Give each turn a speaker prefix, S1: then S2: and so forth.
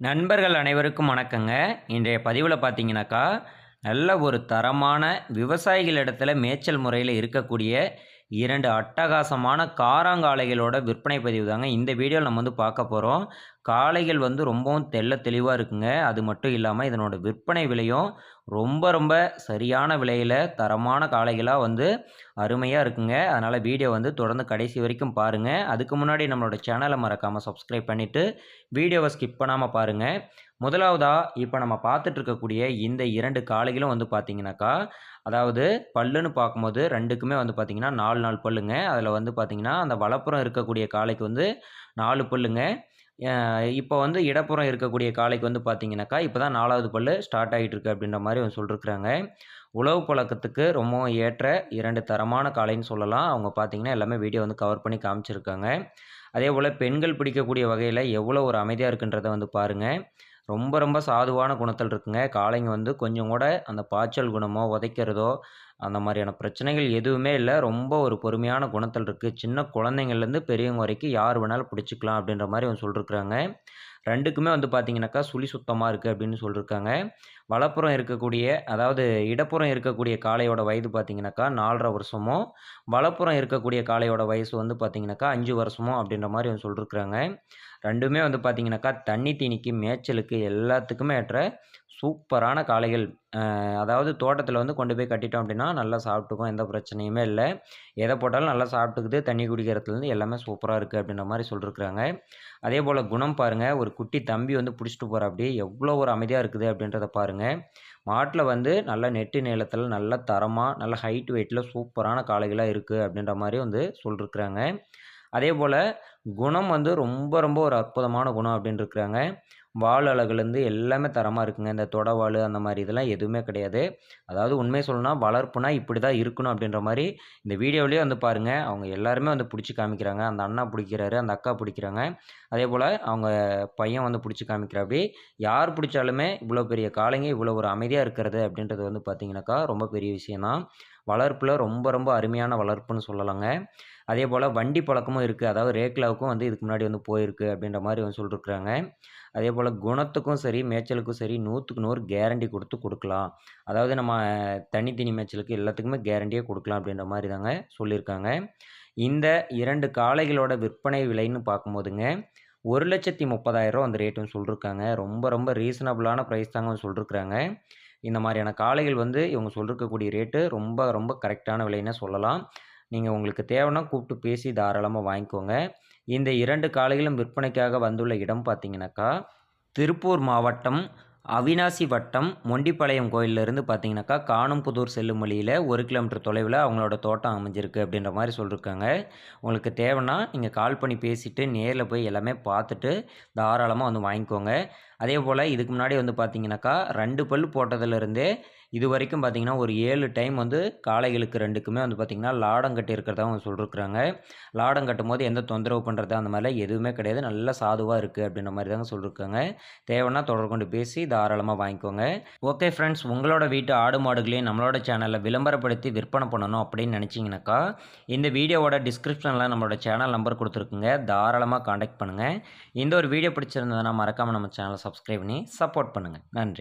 S1: நண்பர்கள் அனைவருக்கும் வணக்கங்க. இன்றைய பதிவில் பார்த்தீங்கன்னாக்கா நல்ல ஒரு தரமான விவசாயிகளிடத்துல மேய்ச்சல் முறையில் இருக்கக்கூடிய இரண்டு அட்டகாசமான காராங்காளைகளோட விற்பனை பதிவு தாங்க. இந்த வீடியோவில் நம்ம வந்து பார்க்க போகிறோம் காளைகள் வந்து ரொம்பவும் தெள்ள தெளிவாக இருக்குங்க. அது மட்டும் இல்லாமல் இதனோட விற்பனை விலையும் ரொம்ப ரொம்ப சரியான விலையில் தரமான காளைகளாக வந்து அருமையாக இருக்குங்க. அதனால் வீடியோ வந்து தொடர்ந்து கடைசி வரைக்கும் பாருங்கள் அதுக்கு முன்னாடி நம்மளோட சேனலை மறக்காமல் சப்ஸ்கிரைப் பண்ணிவிட்டு வீடியோவை ஸ்கிப் பண்ணாமல் பாருங்கள் முதலாவதாக இப்போ நம்ம பார்த்துட்டு இருக்கக்கூடிய இந்த இரண்டு காளைகளும் வந்து பார்த்தீங்கன்னாக்கா அதாவது பல்லுன்னு பார்க்கும்போது ரெண்டுக்குமே வந்து பார்த்தீங்கன்னா நாலு நாலு பல்லுங்க. அதில் வந்து பார்த்தீங்கன்னா அந்த வலப்புறம் இருக்கக்கூடிய காளைக்கு வந்து நாலு பல்லுங்க. இப்போ வந்து இடப்புறம் இருக்கக்கூடிய காளைக்கு வந்து பார்த்தீங்கன்னாக்கா இப்போ தான் நாலாவது பல்லு ஸ்டார்ட் ஆகிட்டு இருக்கு அப்படின்ற மாதிரி அவங்க சொல்லியிருக்கிறாங்க உழவு பழக்கத்துக்கு ரொம்பவும் ஏற்ற இரண்டு தரமான காளைன்னு சொல்லலாம். அவங்க பார்த்தீங்கன்னா எல்லாமே வீடியோ வந்து கவர் பண்ணி காமிச்சிருக்காங்க. அதே போல் பெண்கள் பிடிக்கக்கூடிய வகையில் எவ்வளோ ஒரு அமைதியாக இருக்குன்றதை வந்து பாருங்கள் ரொம்ப ரொம்ப சாதுவான குணத்தில் இருக்குங்க. காளைங்க வந்து கொஞ்சம் கூட அந்த பாய்ச்சல் குணமோ உதைக்கிறதோ அந்த மாதிரியான பிரச்சனைகள் எதுவுமே இல்லை. ரொம்ப ஒரு பொறுமையான குணத்தில் இருக்குது சின்ன குழந்தைங்கள்லேருந்து பெரியவங்க வரைக்கும் யார் வேணாலும் பிடிச்சிக்கலாம் அப்படின்ற மாதிரி அவங்க சொல்லியிருக்கிறாங்க ரெண்டுக்குமே வந்து பார்த்தீங்கன்னாக்கா சுழி சுத்தமாக இருக்குது அப்படின்னு சொல்லியிருக்காங்க வலப்புறம் இருக்கக்கூடிய அதாவது இடப்புறம் இருக்கக்கூடிய காளையோட வயது பார்த்தீங்கன்னாக்கா நாலரை வருஷமும் வலப்புறம் இருக்கக்கூடிய காளையோட வயசு வந்து பார்த்திங்கனாக்கா அஞ்சு வருஷமும் அப்படின்ற மாதிரி அவங்க சொல்லியிருக்கிறாங்க ரெண்டுமே வந்து பார்த்திங்கனாக்கா தண்ணி தீனிக்கு மேய்ச்சலுக்கு எல்லாத்துக்குமே ஏற்ற சூப்பரான காளைகள். அதாவது தோட்டத்தில் வந்து கொண்டு போய் கட்டிட்டோம் அப்படின்னா நல்லா சாப்பிட்டுக்கும் எந்த பிரச்சனையுமே இல்லை. எதை போட்டாலும் நல்லா சாப்பிட்டுக்குது தண்ணி குடிக்கிறதுலேருந்து எல்லாமே சூப்பராக இருக்குது அப்படின்ற மாதிரி சொல்லியிருக்கிறாங்க அதே போல் குணம் பாருங்கள் ஒரு குட்டி தம்பி வந்து பிடிச்சிட்டு போகிற அப்படி எவ்வளோ ஒரு அமைதியாக இருக்குது அப்படின்றத பாருங்கள் மாட்டில் வந்து நல்ல நெட்டு நீளத்தில் நல்ல தரமாக நல்ல ஹைட் வெயிட்டில் சூப்பரான காளைகளாக இருக்குது அப்படின்ற மாதிரி வந்து சொல்லியிருக்கிறாங்க அதே போல் குணம் வந்து ரொம்ப ரொம்ப ஒரு அற்புதமான குணம் அப்படின்னு இருக்கிறாங்க. வால் அழகுலேருந்து எல்லாமே தரமாக இருக்குங்க. இந்த தொடவாள் அந்த மாதிரி இதெல்லாம் எதுவுமே கிடையாது. அதாவது உண்மையை சொல்லணும்னா வளர்ப்புனா இப்படி தான் இருக்கணும் அப்படின்ற மாதிரி இந்த வீடியோவிலேயே வந்து பாருங்கள் அவங்க எல்லாருமே வந்து பிடிச்சி காமிக்கிறாங்க. அந்த அண்ணா பிடிக்கிறாரு அந்த அக்கா பிடிக்கிறாங்க. அதே போல் அவங்க பையன் வந்து பிடிச்சி காமிக்கிறாப்படி யார் பிடிச்சாலுமே இவ்வளோ பெரிய காலைங்க இவ்வளோ ஒரு அமைதியாக இருக்கிறது அப்படின்றது வந்து பார்த்திங்கனாக்கா ரொம்ப பெரிய விஷயந்தான் வளர்ப்பில் ரொம்ப ரொம்ப அருமையான வளர்ப்புன்னு சொல்லலாங்க. அதே போல் வண்டி பழக்கமும் இருக்குது அதாவது ரேக்லாவுக்கும் வந்து இதுக்கு முன்னாடி வந்து போயிருக்கு அப்படின்ற மாதிரி வந்து சொல்லியிருக்கிறாங்க அதே போல் குணத்துக்கும் சரி மேய்ச்சலுக்கும் சரி நூற்றுக்கு நூறு கேரண்டி கொடுத்து கொடுக்கலாம். அதாவது நம்ம தனித்தனி மேய்ச்சலுக்கு எல்லாத்துக்குமே கேரண்டியே கொடுக்கலாம் அப்படின்ற மாதிரி தாங்க சொல்லியிருக்காங்க இந்த இரண்டு காளைகளோட விற்பனை விலைன்னு பார்க்கும்போதுங்க ஒரு லட்சத்தி முப்பதாயிரம் அந்த ரேட்டும் சொல்லியிருக்காங்க ரொம்ப ரொம்ப ரீசனபிளான ப்ரைஸ் தாங்க வந்து சொல்லியிருக்கிறாங்க இந்த மாதிரியான காளைகள் வந்து இவங்க சொல்லிருக்கக்கூடிய ரேட்டு ரொம்ப ரொம்ப கரெக்டான விலைன்னு சொல்லலாம். நீங்கள் உங்களுக்கு தேவைன்னா கூப்பிட்டு பேசி தாராளமாக வாங்கிக்கோங்க. இந்த இரண்டு காளைகளும் விற்பனைக்காக வந்துள்ள இடம் பார்த்தீங்கன்னாக்கா திருப்பூர் மாவட்டம் அவினாசி வட்டம் மொண்டிப்பாளையம் கோயிலிருந்து பார்த்தீங்கன்னாக்கா காணும்புதூர் செல்லும் வழியில் ஒரு கிலோமீட்டர் தொலைவில் அவங்களோட தோட்டம் அமைஞ்சிருக்கு அப்படின்ற மாதிரி சொல்லியிருக்காங்க உங்களுக்கு தேவைன்னா நீங்கள் கால் பண்ணி பேசிவிட்டு நேரில் போய் எல்லாமே பார்த்துட்டு தாராளமாக வந்து வாங்கிக்கோங்க. அதே போல் இதுக்கு முன்னாடி வந்து பார்த்தீங்கன்னாக்கா ரெண்டு பல் போட்டதுலேருந்தே இது வரைக்கும் பார்த்தீங்கன்னா ஒரு ஏழு டைம் வந்து காளைகளுக்கு ரெண்டுக்குமே வந்து பார்த்திங்கன்னா லாடம் கட்டி இருக்கிறதா அவங்க சொல்லியிருக்கிறாங்க லாடம் கட்டும் போது எந்த தொந்தரவு பண்ணுறது அந்த மாதிரிலாம் எதுவுமே கிடையாது. நல்ல சாதுவாக இருக்குது அப்படின்ற மாதிரி தாங்க சொல்லியிருக்காங்க தேவைன்னா தொடர்பு கொண்டு பேசி தாராளமாக வாங்கிக்கோங்க. ஓகே ஃப்ரெண்ட்ஸ் உங்களோட வீட்டு ஆடு மாடுகளையும் நம்மளோட சேனலில் விளம்பரப்படுத்தி விற்பனை பண்ணணும் அப்படின்னு நினச்சிங்கனாக்கா இந்த வீடியோவோட டிஸ்கிரிப்ஷனில் நம்மளோட சேனல் நம்பர் கொடுத்துருக்குங்க. தாராளமாக காண்டாக்ட் பண்ணுங்கள் இந்த ஒரு வீடியோ பிடிச்சிருந்ததுன்னா மறக்காமல் நம்ம சேனலை சப்ஸ்கிரைப் பண்ணி சப்போர்ட் பண்ணுங்கள் நன்றி.